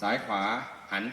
ซ้ายขวาหัน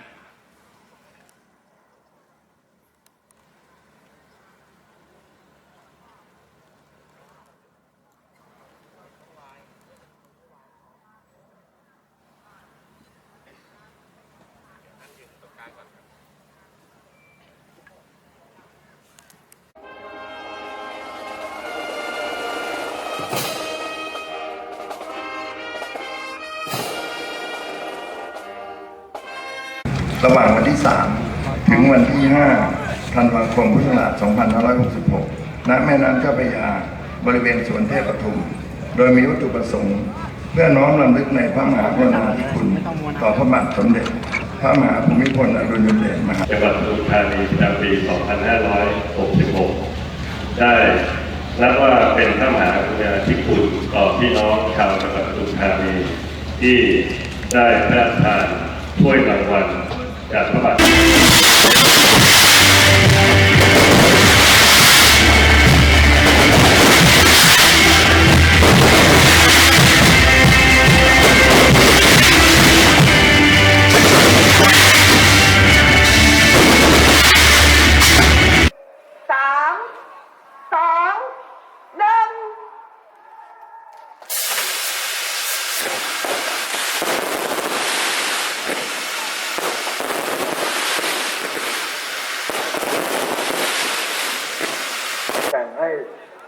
ระหว่างวันที่ 3 ถึงวันที่ 5 ธันวาคมพุทธศักราช 2566 ณ แม่น้ำเจ้าพระยา บริเวณสวนเทพปทุม โดยมีวัตถุประสงค์ เพื่อน้อมรำลึกในพระมหากรุณาธิคุณ ต่อพระบาทสมเด็จ พระมหาภูมิพลอดุลยเดชมหาจังหวัดปทุมธานีประจำปี 2566 ได้นับว่าเป็นพระมหากรุณาธิคุณต่อพี่น้องชาวจังหวัดปทุมธานีที่ได้พระราชทานถ้วยรางวัล จา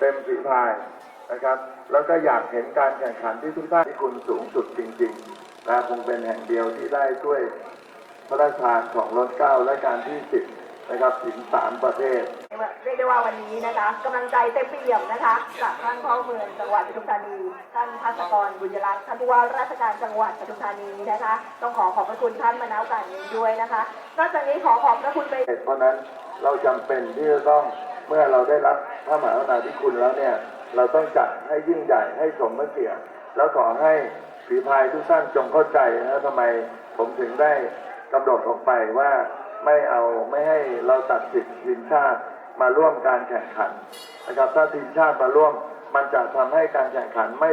ต็มฝีพายนะครับ แล้วก็อยากเห็นการแข่งขันที่ทุกท่านที่คุณสูงสุดจริงๆและคงเป็นแห่งเดียวที่ได้ช่วยพระราชทานของรถเกล้าและการที่สิบนะครับถึงสามประเทศเรียกได้ว่าวันนี้นะคะกำลังใจเต็มเปี่ยมนะคะจากท่านพ่อเมืองจังหวัดปทุมธานีท่านพัศกรบุญยรัตน์ท่านผู้ว่าราชการจังหวัดปทุมธานีนะคะ ต้องขอขอบพระคุณท่านมาณโอกาสนี้ด้วยนะคะนอกจากนี้ขอขอบพระคุณไปเพราะฉะนั้นเราจำเป็นที่จะต้อง เมื่อเราได้รับพระมหากรุณาธิคุณแล้วเนี่ย เราต้องจัดให้ยิ่งใหญ่ให้สมเกียรติแล้วขอให้ผีพายทุกท่านจงเข้าใจนะทำไมผมถึงได้กำหนดออกไปว่าไม่เอาไม่ให้เราตัดสิทธิ์ทีมชาติมาร่วมการแข่งขันนะครับถ้าทีมชาติมาร่วมมันจะทำให้การแข่งขันไม่